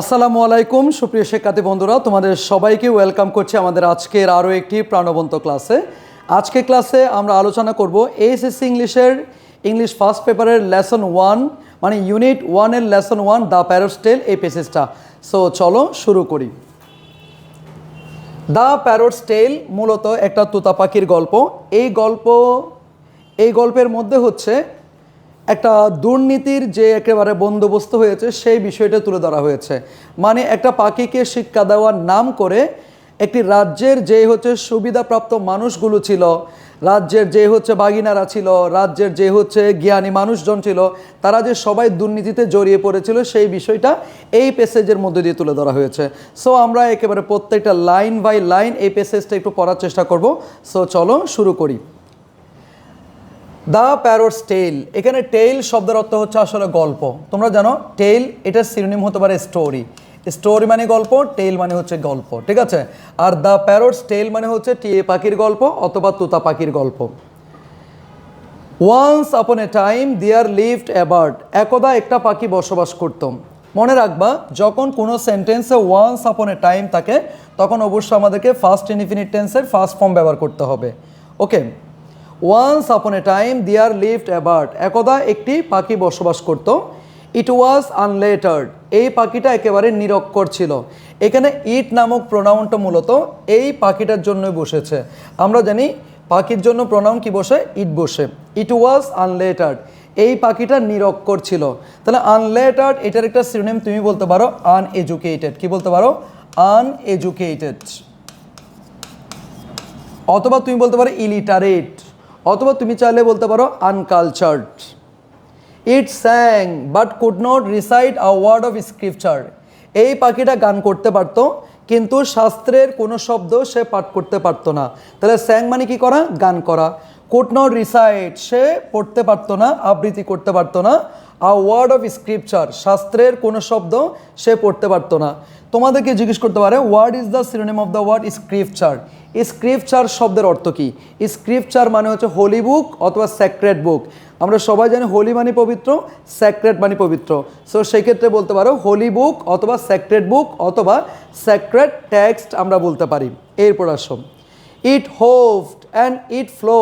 আসসালামু আলাইকুম, সুপ্রিয় শিক্ষার্থী বন্ধুরা, তোমাদের সবাইকে ওয়েলকাম করছি আমাদের আজকের আরও একটি প্রাণবন্ত ক্লাসে। আজকে ক্লাসে আমরা আলোচনা করব এসএসসি ইংলিশের ইংলিশ ফার্স্ট পেপারের লেসন ওয়ান মানে ইউনিট ওয়ানের lesson one the parrot's tale এই পেসেজটা সো চলো শুরু করি। দ্য প্যারোটস টেল মূলত একটা তোতা পাখির গল্প। এই গল্প, এই গল্পের মধ্যে হচ্ছে একটা দুর্নীতির যে একেবারে বন্দোবস্ত হয়েছে, সেই বিষয়টা তুলে ধরা হয়েছে। মানে একটা পাখিকে শিক্ষা দেওয়ার নাম করে একটি রাজ্যের যে হচ্ছে সুবিধাপ্রাপ্ত মানুষগুলো ছিল, রাজ্যের যে হচ্ছে বাগিনারা ছিল, রাজ্যের যে হচ্ছে জ্ঞানী মানুষজন ছিল, তারা যে সবাই দুর্নীতিতে জড়িয়ে পড়েছিল, সেই বিষয়টা এই পেসেজের মধ্যে দিয়ে তুলে ধরা হয়েছে। সো আমরা একেবারে প্রত্যেকটা লাইন বাই লাইন এই প্যাসেজটা একটু পড়ার চেষ্টা করব। সো চলো শুরু করি। দ্য প্যারোটস টেল এখানে টেইল শব্দের অর্থ হচ্ছে আসলে গল্প। তোমরা জানো, টেইল এটার সিনোনিম হতে পারে স্টোরি। স্টোরি মানে গল্প, টেইল মানে হচ্ছে গল্প, ঠিক আছে? আর দ্য প্যারোটস টেল মানে হচ্ছে টিয়ে পাখির গল্প অথবা তুতা পাখির গল্প। Once upon a time there lived অ্যাবার্ড একদা একটা পাখি বসবাস করত। মনে রাখবা, যখন কোনো সেন্টেন্সে ওয়ান্স আপন এ টাইম থাকে, তখন অবশ্যই আমাদেরকে ফার্স্ট ইনফিনিট টেন্সের ফার্স্ট ফর্ম ব্যবহার করতে হবে। Okay once upon a time there lived অ্যাবার্ড একদা একটি পাখি বসবাস করত। ইট ওয়াজ আনলেটার্ড এই পাখিটা একেবারে নিরক্ষর ছিল। এখানে ইট নামক প্রোনাউনটা মূলত এই পাখিটার জন্যই বসেছে। আমরা জানি পাখির জন্য প্রোনাউন কি বসে? ইট বসে। ইট ওয়াজ আনলেটার্ড এই পাখিটা নিরক্ষর ছিল। তাহলে আনলেটার্ড এটার একটা সিনোনিম তুমি বলতে পারো আনএজুকেটেড কি বলতে পারো? আনএজুকেটেড অথবা তুমি বলতে পারো ইলিটারেট অথবা তুমি চাইলে বলতে পারো uncultured it sang but could not recite a word of scripture এই পাখিটা গান করতে পারতো, কিন্তু শাস্ত্রের কোনো শব্দ সে পাঠ করতে পারতো না। তাহলে স্যাং মানে কি করা? গান করা। কুড নট রিসাইড সে পড়তে পারতো না, আবৃত্তি করতে পারতো না। আ ওয়ার্ড অফ স্ক্রিপচার শাস্ত্রের কোনো শব্দ সে পড়তে পারতো না। তোমাদেরকে জিজ্ঞেস করতে পারে what is the synonym of the word scripture scripture শব্দের অর্থ কী? স্ক্রিপচার মানে হচ্ছে হোলি বুক অথবা স্যাক্রেট বুক আমরা সবাই জানি হোলি মানে পবিত্র স্যাক্রেট মানে পবিত্র। সো সেক্ষেত্রে বলতে পারো হোলি বুক অথবা স্যাক্রেট বুক অথবা স্যাক্রেট টেক্সট আমরা বলতে পারি। এরপর আসো। It hopped and it flew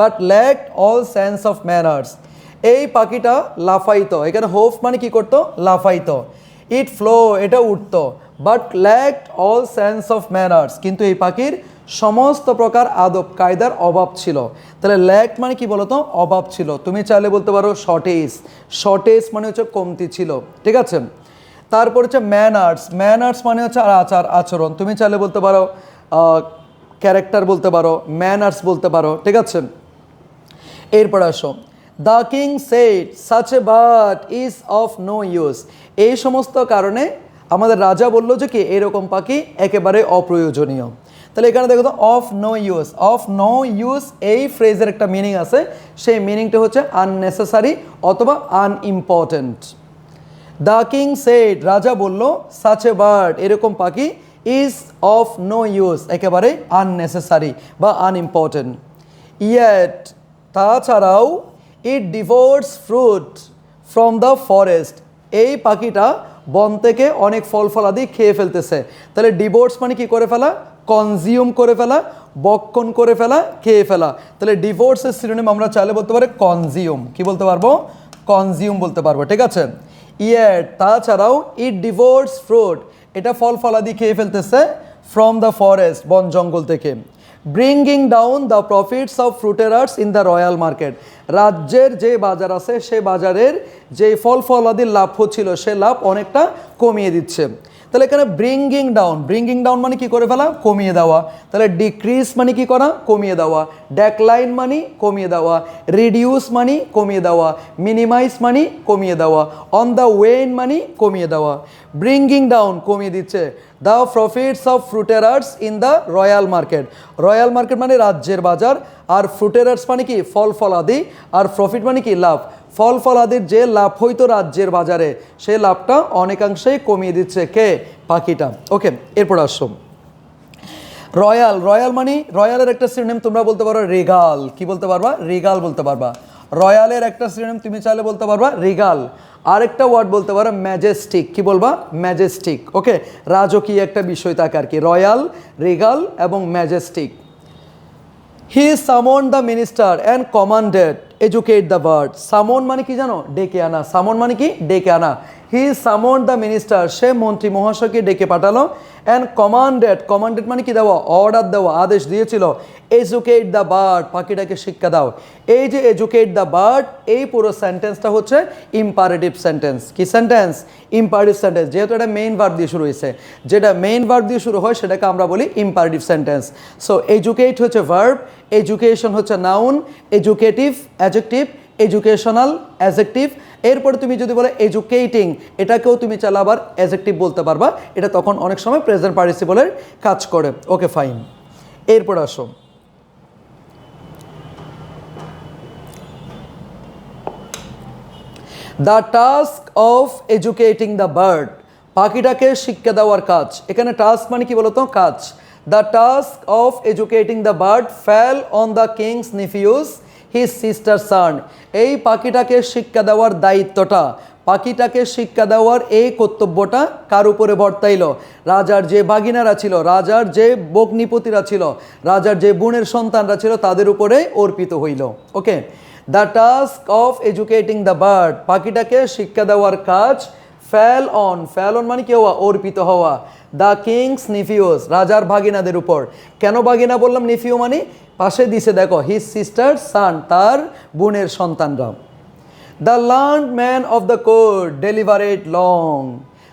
but lacked all sense of manners এই পাখিটা লাফাইত। এখানে হোফ মানে কি করতো? লাফাইত। ইট ফ্লো এটা উঠত। But lacked all sense of manners কিন্তু এই পাখির সমস্ত প্রকার আদব কায়দার অভাব ছিল। তাহলে ল্যাক মানে কি বলতো? অভাব ছিল। তুমি চাইলে বলতে পারো শর্টেজ শর্টেজ মানে হচ্ছে কমতি ছিল। ঠিক আছে? তারপর হচ্ছে ম্যানার্স ম্যানার্স মানে হচ্ছে আচার, আচরণ। তুমি চাইলে বলতে পারো ক্যারেক্টার বলতে পারো ম্যানার্স বলতে পারো। ঠিক আছে? এরপর আসো। The king said such a bird is of no use এই সমস্ত কারণে আমাদের রাজা বলল যে কি, এরকম পাখি একেবারে অপ্রয়োজনীয়। তাহলে এখানে দেখো তো of no use of no use এই ফ্রেজের একটা মিনিং আছে। সেই মিনিংটা হচ্ছে আননেসেসারি অথবা আনইম্পর্টেন্ট দ্য কিং সেট রাজা বলল সাচ এ বার্ড এরকম পাখি ইজ অফ নো ইউজ একেবারে আননেসেসারি বা আনইম্পর্টেন্ট ইয়েট তাছাড়াও it devours fruit from the forest এই পাখিটা বন থেকে অনেক ফল ফলাদি খেয়ে ফেলতেছে। তাহলে ডিভোর্স মানে কি করে ফেলা? কনজিউম করে ফেলা, বক্ষণ করে ফেলা, খেয়ে ফেলা। তাহলে ডিভোর্সের সিনোনিম আমরা চাইলে বলতে পারি কনজিউম কি বলতে পারব? কনজিউম বলতে পারব, ঠিক আছে? ইয়েট তাছাড়াও ইট ডিভোর্স ফ্রুট এটা ফল ফলাদি খেয়ে ফেলতেছে ফ্রম দ্য ফরেস্ট বন জঙ্গল থেকে। Bringing down the profits of fruiterers in the royal market রাজ্যের যে বাজার আছে, সে বাজারের যে ফল ফলাদির লাভ হচ্ছিল, সে লাভ অনেকটা কমিয়ে দিচ্ছে। তাহলে এখানে ব্রিঙ্গিং ডাউন ব্রিঙ্গিং ডাউন মানে কি করে ফেলা? কমিয়ে দেওয়া। তাহলে ডিক্রিজ মানে কি করা? কমিয়ে দেওয়া। ডেকলাইন মানে কমিয়ে দেওয়া। রিডিউস মানে কমিয়ে দেওয়া। মিনিমাইজ মানে কমিয়ে দেওয়া। অন দ্য ওয়েন মানে কমিয়ে দেওয়া। ব্রিঙ্গিং ডাউন কমিয়ে দিচ্ছে। The profits of fruiterers in the royal market royal market মানে রাজ্যের বাজার। আর ফ্রুটেরার্স মানে কি? ফল, ফলাদি। আর প্রফিট মানে কি? লাভ। ফল ফলাদির যে লাভ হইতো রাজ্যের বাজারে, সেই লাভটা অনেকাংশেই কমিয়ে দিচ্ছে কে? পাখিটা। ওকে, এরপর আসো রয়্যাল রয়্যাল মানে রয়্যালের একটা সিনোনিম তোমরা বলতে পারো রেগাল। কি বলতে পারবা? রেগাল বলতে পারবা। রয়্যালের একটা সিনোনিম তুমি চাইলে বলতে পারবা রিগাল। আরেকটা ওয়ার্ড বলতে পারো ম্যাজেস্টিক। কি বলবা? ম্যাজেস্টিক। ওকে, রাজকীয় একটা বিষয় থাকে আর কি। রয়্যাল, রেগাল এবং majestic. He summoned the minister and commanded. Educate the bird summon মানে কি জানো? ডেকে আনা। সামন মানে কি? ডেকে আনা। হি সামন দ্য মিনিস্টার সে মন্ত্রী, মহাশয়কে ডেকে পাঠালো। অ্যান্ড কমান্ডেড কমান্ডেড মানে কি দেওয়া? অর্ডার দেওয়া। আদেশ দিয়েছিল। এজুকেট দ্য বার্ড পাখিটাকে শিক্ষা দাও। এই যে এজুকেট দ্য বার্ড এই পুরো সেন্টেন্সটা হচ্ছে ইম্পারেটিভ সেন্টেন্স কি সেন্টেন্স ইম্পারেটিভ সেন্টেন্স যেহেতু এটা মেইন ভার্ব দিয়ে শুরু হয়েছে। যেটা মেইন ভার্ব দিয়ে শুরু হয়, সেটাকে আমরা বলি ইম্পারেটিভ সেন্টেন্স সো এজুকেট হচ্ছে ভার্ব এডুকেশন হচ্ছে noun educative adjective educational adjective এরপরে তুমি যদি বলে এজুকেটিং এটাকেও তুমি চাইলে আবার অ্যাজেক্টিভ বলতে পারবা। এটা তখন অনেক সময় প্রেজেন্ট পার্টিসিপলের কাজ করে। ওকে ফাইন এরপর আসো। The task of educating the bird পাখিটাকে শিক্ষা দেওয়ার কাজ। এখানে টাস্ক মানে কি বলতো? কাজ। The task of educating the bird fell on the king's nephews his sister son এই পাখিটাকে শিক্ষা দেওয়ার দায়িত্বটা, পাখিটাকে শিক্ষা দেওয়ার এই কর্তব্যটা কার উপরে বর্তাইল? রাজার যে বাগিনারা ছিল, রাজার যে বগ্নিপতিরা ছিল, রাজার যে বোনের সন্তানরা ছিল, তাদের উপরে অর্পিত হইল। Okay the task of educating the bird পাখিটাকে শিক্ষা দেওয়ার কাজ ফ্যাল অন ফ্যাল অন মানে কি হওয়া? অর্পিত হওয়া। দ্য কিংস নিফিউস রাজার ভাগিনাদের উপর। কেন ভাগিনা বললাম নিফিও মানে? পাশে দিছে, দেখো হিজ সিস্টার সান তার বোনের সন্তানরা। The learned men of the court deliberated long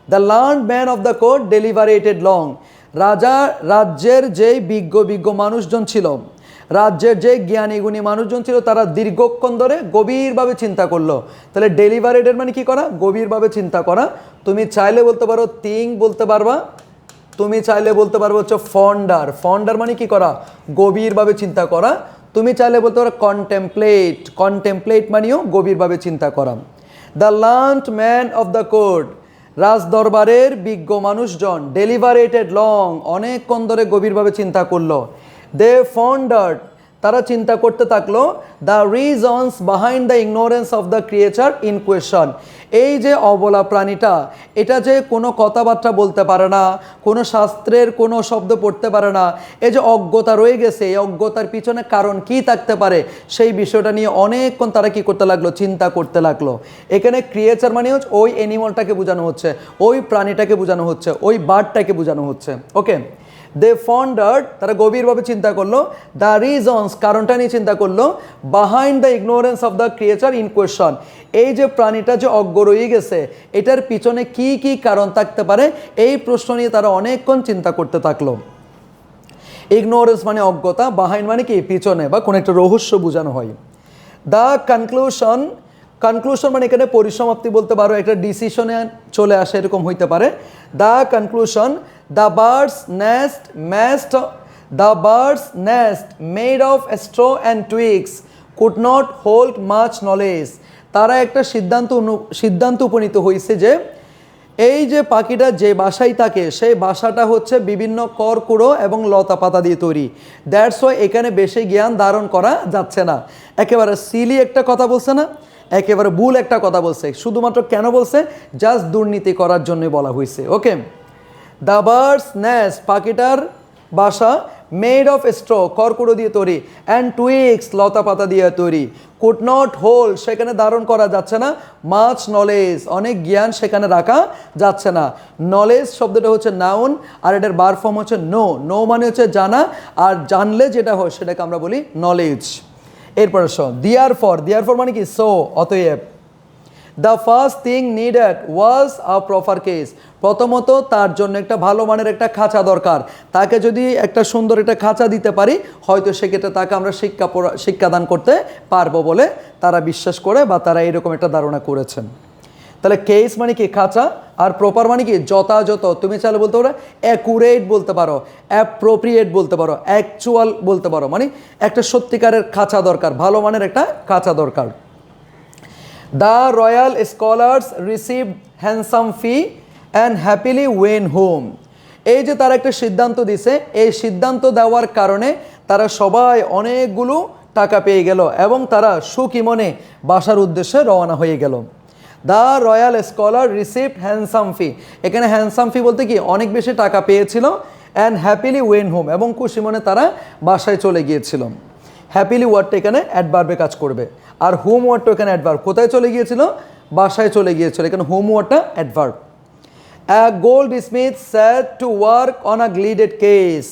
the learned men of the court deliberated long রাজা, রাজ্যের যেই বিজ্ঞ বিজ্ঞ মানুষজন ছিল রাজ্যের যে জ্ঞানী গুণী মানুষজন ছিল, তারা দীর্ঘক্ষণ ধরে গভীরভাবে চিন্তা করল। তাহলে ডেলিভারেটেড মানে কি করা? গভীরভাবে চিন্তা করা। তুমি চাইলে বলতে পারো তিং বলতে পারবা। তুমি চাইলে বলতে পারব হচ্ছে ফন্ডার ফন্ডার মানে কি করা? গভীরভাবে চিন্তা করা। তুমি চাইলে বলতে পারো কন্টেমপ্লেট কন্টেমপ্লেট মানেও গভীরভাবে চিন্তা করা। The learned men of the court রাজ দরবারের বিজ্ঞ মানুষজন। ডেলিভারেটেড লং অনেকক্ষণ ধরে গভীরভাবে চিন্তা করল। দে ফন্ডার্ড তারা চিন্তা করতে থাকল the reasons behind the ignorance of the creature in question এই যে অবলা প্রাণীটা, এটা যে কোনো কথাবার্তা বলতে পারে না, কোনো শাস্ত্রের কোনো শব্দ পড়তে পারে না, এই যে অজ্ঞতা রয়ে গেছে, এই অজ্ঞতার পিছনে কারণ কি থাকতে পারে, সেই বিষয়টা নিয়ে অনেকক্ষণ তারা কি করতে লাগল, চিন্তা করতে লাগল। এখানে ক্রিয়েচার মানে হচ্ছে ওই অ্যানিমালটাকে বোঝানো হচ্ছে, ওই প্রাণীটাকে বোঝানো হচ্ছে, ওই বার্ডটাকে বোঝানো হচ্ছে ওকে দে ফন্ডার্ড তারা গভীরভাবে চিন্তা করল দ্য রিজনস কারণটা নিয়ে চিন্তা করল behind the ignorance of the creature in question এই যে প্রাণীটা যে অজ্ঞ রয়ে গেছে, এটার পিছনে কি কি কারণ থাকতে পারে? এই প্রশ্ন নিয়ে তারা অনেকক্ষণ চিন্তা করতে থাকল। ইগনোরেন্স মানে অজ্ঞতা বাহাইন্ড মানে কি? পিছনে, বা কোনো একটা রহস্য বোঝানো হয়। দ্য কনক্লুশন কনক্লুশন মানে এখানে পরিসমাপ্তি বলতে পারো, একটা ডিসিশনে চলে আসে, এরকম হইতে পারে। The conclusion the birds nest must the birds nest made of straw and twigs could not hold much knowledge তারা একটা সিদ্ধান্ত সিদ্ধান্ত উপনীত হয়েছে যে, এই যে পাখিটা যে বাসায় থাকে, সেই বাসাটা হচ্ছে বিভিন্ন করকুড়ো এবং লতা পাতা দিয়ে তৈরি। দ্যাটস ওয়াই এখানে বেশি জ্ঞান ধারণ করা যাচ্ছে না। একেবারে সিলি একটা কথা বলছে না। একেবারে ভুল একটা কথা বলছে। শুধুমাত্র কেন বলছে? জাস্ট দুর্নীতি করার জন্য বলা হয়েছে। ওকে দ্য বার্ডস নেস্ট পাখিটার বাসা মেড অফ স্ট্র কর্কুড়ো দিয়ে তৈরি অ্যান্ড টুইক্স লতা পাতা দিয়ে তৈরি। কুড নট হোল সেখানে ধারণ করা যাচ্ছে না। মাছ নলেজ অনেক জ্ঞান সেখানে রাখা যাচ্ছে না। নলেজ শব্দটা হচ্ছে নাউন আর এটার বার ফর্ম হচ্ছে নো নো মানে হচ্ছে জানা, আর জানলে যেটা হয়, সেটাকে আমরা বলি নলেজ এরপর শো দিয়ার ফর দিয়ার ফর মানে কি? সো অতএব the first thing needed was a proper case প্রথমত, তার জন্য একটা ভালো মানের একটা খাঁচা দরকার। তাকে যদি একটা সুন্দর একটা খাঁচা দিতে পারি, হয়তো সেক্ষেত্রে তাকে আমরা শিক্ষা শিক্ষাদান করতে পারব বলে তারা বিশ্বাস করে বা তারা এরকম একটা ধারণা করেছেন। তাহলে কেস মানে কি? খাঁচা আর প্রপার মানে কি? যথাযথ। তুমি চাইলে বলতে পারো অ্যাকুরেট বলতে পারো অ্যাপ্রোপ্রিয়েট বলতে পারো অ্যাকচুয়াল বলতে পারো। মানে একটা সত্যিকারের খাঁচা দরকার, ভালো মানের একটা খাঁচা দরকার। The royal scholars receive handsome fee and happily went home এই যে তারা একটা সিদ্ধান্ত দিছে, এই সিদ্ধান্ত দেওয়ার কারণে তারা সবাই অনেকগুলো টাকা পেয়ে গেল এবং তারা সুখী মনে বাসার উদ্দেশ্যে রওনা হয়ে গেল। The royal scholar received handsome fee এখানে হ্যান্ডসাম ফি বলতে কি? অনেক বেশি টাকা পেয়েছিল অ্যান্ড হ্যাপিলি ওয়েন হোম এবং খুশি মনে তারা বাসায় চলে গিয়েছিল। হ্যাপিলি ওয়ার্ডটা এখানে অ্যাডভার্বে কাজ করবে। আর হোম ওয়ার্ডটা এখানে অ্যাডভার্ব কোথায় চলে গিয়েছিল? বাসায় চলে গিয়েছিল। এখানে হোম ওয়ার্ডটা adverb goldsmith set to work on a gilded case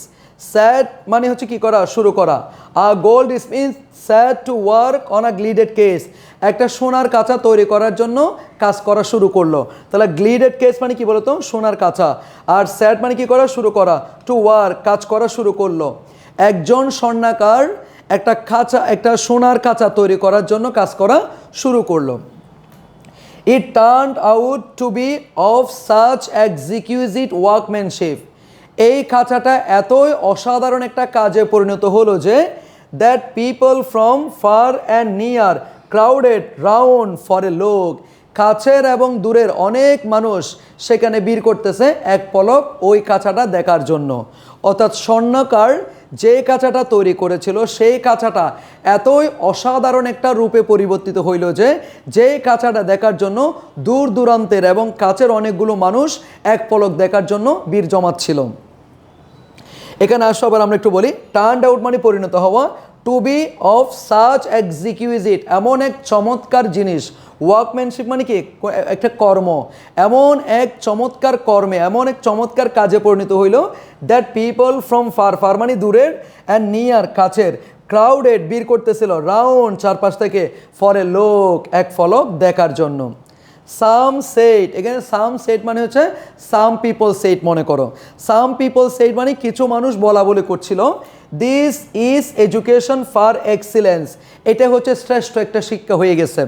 set মানে হচ্ছে কি করা? শুরু করা। A goldsmith set to work on a gilded case. একটা সোনার কাঁচা তৈরি করার জন্য কাজ করা শুরু করল। তাহলে গ্লিডেড কেস মানে কি বলতো? সোনার কাঁচা। আর স্যাট মানে কি করা? শুরু করা। টু ওয়ার্ক কাজ করা শুরু করল। একজন স্বর্ণাকার একটা খাঁচা, একটা সোনার কাঁচা তৈরি করার জন্য কাজ করা শুরু করল। It turn out to be of such exquisite workmanship. এই খাঁচাটা এতই অসাধারণ একটা কাজে পরিণত হলো যে that people from far and near crowded round for a লোক কাছের এবং দূরের অনেক মানুষ সেখানে বীর করতেছে এক পলক ওই কাঁচাটা দেখার জন্য। অর্থাৎ স্বর্ণকার যে কাঁচাটা তৈরি করেছিল সেই কাঁচাটা এতই অসাধারণ একটা রূপে পরিবর্তিত হইল যে যে কাঁচাটা দেখার জন্য দূর দূরান্তের এবং কাছের অনেকগুলো মানুষ এক পলক দেখার জন্য বীর জমাচ্ছিল। এখানে আসো আবার আমরা একটু বলি টার্ন আউট মানে পরিণত হওয়া to be of such exquisite এমন এক চমৎকার জিনিস ওয়ার্কম্যানশিপ মানে কি? একটা কর্ম। এমন এক চমৎকার কর্মে, এমন এক চমৎকার কাজে পরিণত হইল that people from far far মানে দূরের অ্যান্ড নিয়ার কাছের ক্রাউডেড বীর করতেছিল রাউন্ড চারপাশ থেকে ফরে লোক এক ফলক দেখার জন্য। সাম সেট এখানে সাম সেট মানে হচ্ছে সাম পিপল সেট মনে করো। সাম পিপল সেট মানে কিছু মানুষ বলা বলে করছিল। This is education for excellence এটা হচ্ছে শ্রেষ্ঠ একটা শিক্ষা হয়ে গেছে।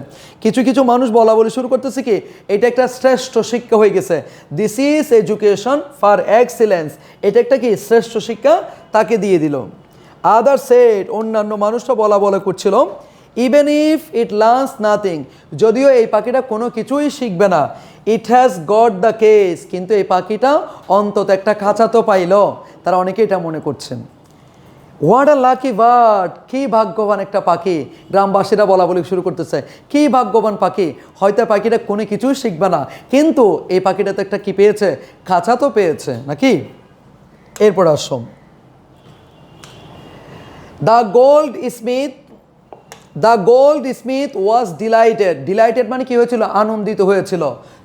কিছু কিছু মানুষ বলা বলি শুরু করতেছে কি, এটা একটা শ্রেষ্ঠ শিক্ষা হয়ে গেছে। This is education for excellence এটা একটা কি, শ্রেষ্ঠ শিক্ষা তাকে দিয়ে দিল। আদার সেট অন্যান্য মানুষরা বলা বলা করছিল even if it learns nothing যদিও এই পাখিটা কোনো কিছুই শিখবে না it has got the case কিন্তু এই পাখিটা অন্তত একটা খাঁচা তো পাইল। তারা অনেকে এটা মনে করছেন। হোয়াট আর লাকি বার্ড কি ভাগ্যবান একটা পাখি। গ্রামবাসীরা বলা বলি শুরু করতেছে, কি ভাগ্যবান পাখি? হয়তো পাখিটা কোনো কিছুই শিখবে না। কিন্তু এই পাখিটা তো একটা কি পেয়েছে? খাঁচা তো পেয়েছে, নাকি? এরপর Assam the goldsmith, the goldsmith was delighted. Delighted মানে কি হয়েছিল? আনন্দিত হয়েছিল।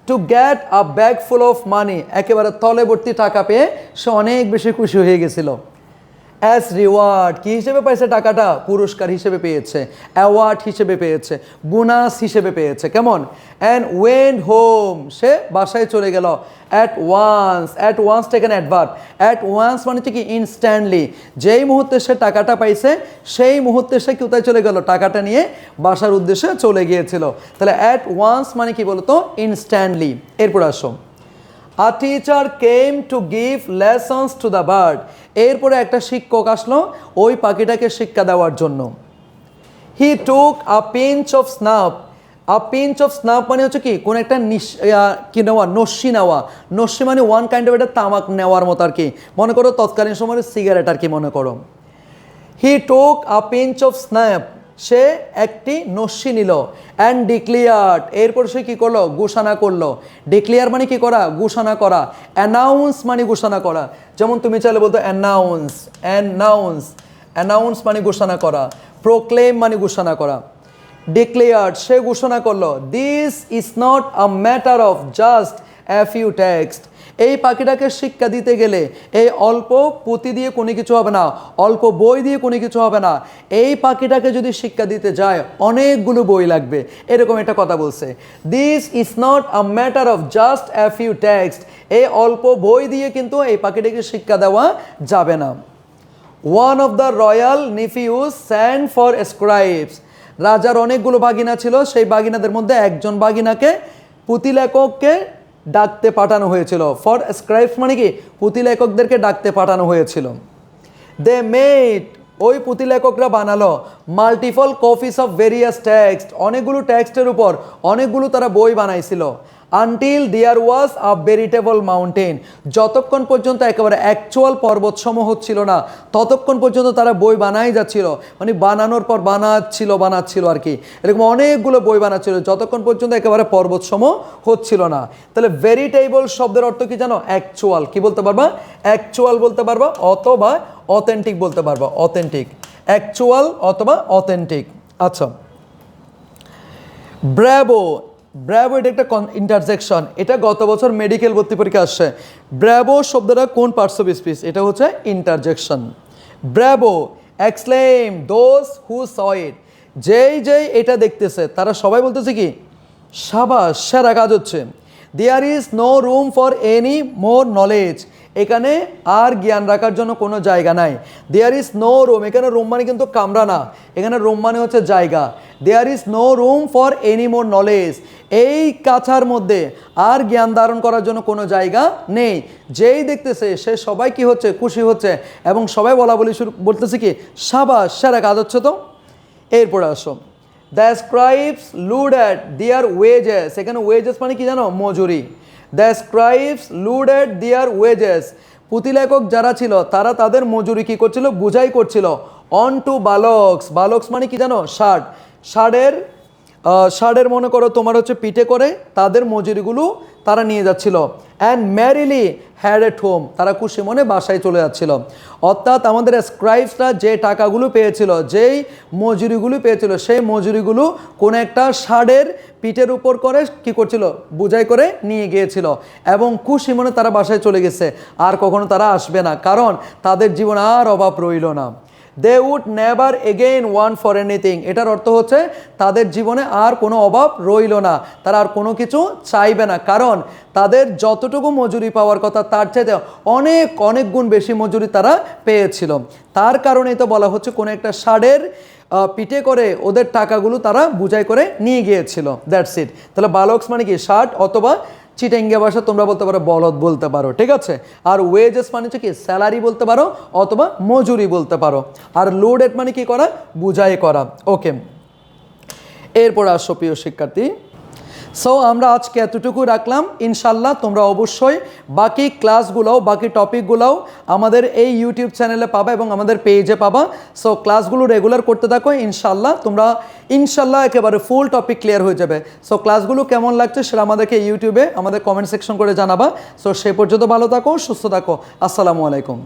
To get a bag full of money. একেবারে তলেবর্তী টাকা পেয়ে সে অনেক বেশি খুশি হয়ে গেছিল। অ্যাজ রিওয়ার্ড কি হিসেবে পাইছে টাকাটা? পুরস্কার হিসেবে পেয়েছে অ্যাওয়ার্ড হিসেবে পেয়েছে বোনাস হিসেবে পেয়েছে, কেমন? অ্যান্ড ওয়েন্ড হোম সে বাসায় চলে গেল at once at once taken adverb at once মানে হচ্ছে কি ইনস্ট্যান্টলি যেই মুহূর্তে সে টাকাটা পাইছে, সেই মুহূর্তে সে কোথায় চলে গেল? টাকাটা নিয়ে বাসার উদ্দেশ্যে চলে গিয়েছিল। তাহলে অ্যাট ওয়ান্স মানে কি বলতো? ইনস্ট্যান্টলি এরপর আসো। A teacher came to give lessons to the bird এরপরে একটা শিক্ষক আসলো ওই পাখিটাকে শিক্ষা দেওয়ার জন্য। He took a pinch of snuff a pinch of snuff মানে হচ্ছে কি, কোনো একটা কি নেওয়া, নস্যি নেওয়া। নস্যি মানে ওয়ান কাইন্ড অফ একটা তামাক নেওয়ার মতো আর কি। মনে করো তৎকালীন সময়ের সিগারেট আর কি মনে করো। He took a pinch of snuff সে একটি নস্যি নিল অ্যান্ড ডিক্লিয়ার্ড এরপর সে কী করল? ঘোষণা করল। ডিক্লিয়ার মানে কি করা? ঘোষণা করা। অ্যানাউন্স মানে ঘোষণা করা। যেমন তুমি চাইলে বলতো অ্যানাউন্স অ্যানাউন্স অ্যানাউন্স মানে ঘোষণা করা। প্রোক্লেম মানে ঘোষণা করা। ডিক্লেয়ার্ড সে ঘোষণা করল। This is not a matter of just a few text এই পাখিটাকে শিক্ষা দিতে গেলে এই অল্প পুঁতি দিয়ে কোনো কিছু হবে না, অল্প বই দিয়ে কোনো কিছু হবে না। এই পাখিটাকে যদি শিক্ষা দিতে যায়, অনেকগুলো বই লাগবে। এরকম একটা কথা বলছে। This is not a matter of just a few text এই অল্প বই দিয়ে কিন্তু এই পাখিটাকে শিক্ষা দেওয়া যাবে না। One of the royal nephews sent for scribes রাজার অনেকগুলো বাগিনা ছিল, সেই বাগিনাদের মধ্যে একজন বাগিনাকে পুঁতিলেখককে ডাকতে পাঠানো হয়েছিল। ফর স্ক্রাইব মানে কি? পুঁতিলেখকদেরকে ডাকতে পাঠানো হয়েছিল। দে মেট ওই পুঁতি লেখকরা বানালো। Multiple copies of various text অনেকগুলো টেক্সটের উপর অনেকগুলো তারা বই বানাইছিল। আনটিল দেয়ার ওয়াজ আ ভেরিটেবল মাউন্টেন যতক্ষণ পর্যন্ত একেবারে অ্যাকচুয়াল পর্বতসমূহ হচ্ছিল না, ততক্ষণ পর্যন্ত তারা বই বানাই যাচ্ছিল। মানে বানানোর পর বানাচ্ছিল বানাচ্ছিল আর কি। এরকম অনেকগুলো বই বানাচ্ছিল, যতক্ষণ পর্যন্ত একেবারে পর্বতসমূহ হচ্ছিল না। তাহলে ভেরিটেবল শব্দের অর্থ কি জানো? অ্যাকচুয়াল কি বলতে পারবা? অ্যাকচুয়াল বলতে পারবা, অথবা অথেন্টিক বলতে পারবা অথেন্টিক অ্যাকচুয়াল অথবা অথেন্টিক আচ্ছা। ব্র্যাভো ব্র্যাভো এটা একটা ইন্টারজেকশন এটা গত বছর মেডিকেল ভর্তি পরীক্ষা আসছে। ব্র্যাবো শব্দটা কোন পার্টস অফ স্পিচ এটা হচ্ছে ইন্টারজেকশন ব্র্যাবো এক্সলেম দোস হু স যেই যেই এটা দেখতেছে, তারা সবাই বলতেছে কি? সাবাস, সেরা কাজ হচ্ছে। There is no room for any more knowledge এখানে আর জ্ঞান রাখার জন্য কোনো জায়গা নাই। দেয়ার ইজ নো রুম এখানে রুম মানে কিন্তু কামরা না। এখানে রুম মানে হচ্ছে জায়গা। There is no room for any more knowledge এই কাছার মধ্যে আর জ্ঞান ধারণ করার জন্য কোনো জায়গা নেই। যেই দেখতেছে, সে সবাই কি হচ্ছে? খুশি হচ্ছে। এবং সবাই বলা বলি শুরু বলতেছে কি? সাবাস, সেরা কাজ হচ্ছে তো? এরপরে আসো। The scribes looked at their wages এখানে ওয়েজেস মানে কি জানো? মজুরি। দ্য স্ক্রাইবস লুডেড দেয়ার ওয়েজেস পুঁতিলেখক যারা ছিল, তারা তাদের মজুরি কী করছিল? বুঝাই করছিল। অন টু বালক্স বালক্স মানে কি জানো? ষাট। ষাটের ষাটের মনে করো তোমার হচ্ছে পিঠে করে, তাদের মজুরিগুলো তারা নিয়ে যাচ্ছিল। And merrily had at home তারা খুশি মনে বাসায় চলে যাচ্ছিল। অর্থাৎ আমাদের স্ক্রাইবসরা যে টাকাগুলো পেয়েছিল, যেই মজুরিগুলো পেয়েছিল, সেই মজুরিগুলো কোনো একটা ষাঁড়ের পিঠের উপর করে কি করছিল? বুঝাই করে নিয়ে গিয়েছিল। এবং খুশি মনে তারা বাসায় চলে গেছে। আর কখনো তারা আসবে না, কারণ তাদের জীবন আর অভাব রইল না। They would never again want for anything এটার অর্থ হচ্ছে তাদের জীবনে আর কোনো অভাব রইল না। তারা আর কোনো কিছু চাইবে না। কারণ তাদের যতটুকু মজুরি পাওয়ার কথা তার চাইতে অনেক অনেক গুণ বেশি মজুরি তারা পেয়েছিল। তার কারণেই তো বলা হচ্ছে কোনো একটা আহ, পিঠে করে ওদের টাকাগুলো তারা বুঝাই করে নিয়ে গিয়েছিল। দ্যাটস ইট তাহলে বালক্স মানে কি? ষাট অথবা চিটাঙ্গিয়া ভাষা তোমরা বলতে পারো, বলদ বলতে পারো, ঠিক আছে? আর ওয়েজেস মানে হচ্ছে কি স্যালারি বলতে পারো অথবা মজুরি বলতে পারো। আর লোডেড মানে কি করা? বুঝাই করা। ওকে এরপর আসো প্রিয় শিক্ষার্থী। সো আমরা আজকে এতটুকু রাখলাম। ইনশাল্লাহ তোমরা অবশ্যই বাকি ক্লাসগুলোও, বাকি টপিকগুলোও আমাদের এই ইউটিউব চ্যানেলে পাবা এবং আমাদের পেজে পাবা। সো ক্লাসগুলো রেগুলার করতে থাকো ইনশাল্লাহ তোমরা ইনশাল্লাহ একেবারে ফুল টপিক ক্লিয়ার হয়ে যাবে। সো ক্লাসগুলো কেমন লাগছে সেটা আমাদেরকে ইউটিউবে, আমাদের কমেন্ট সেকশন করে জানাবা। সো সে পর্যন্ত ভালো থাকো, সুস্থ থাকো। আসসালামু আলাইকুম।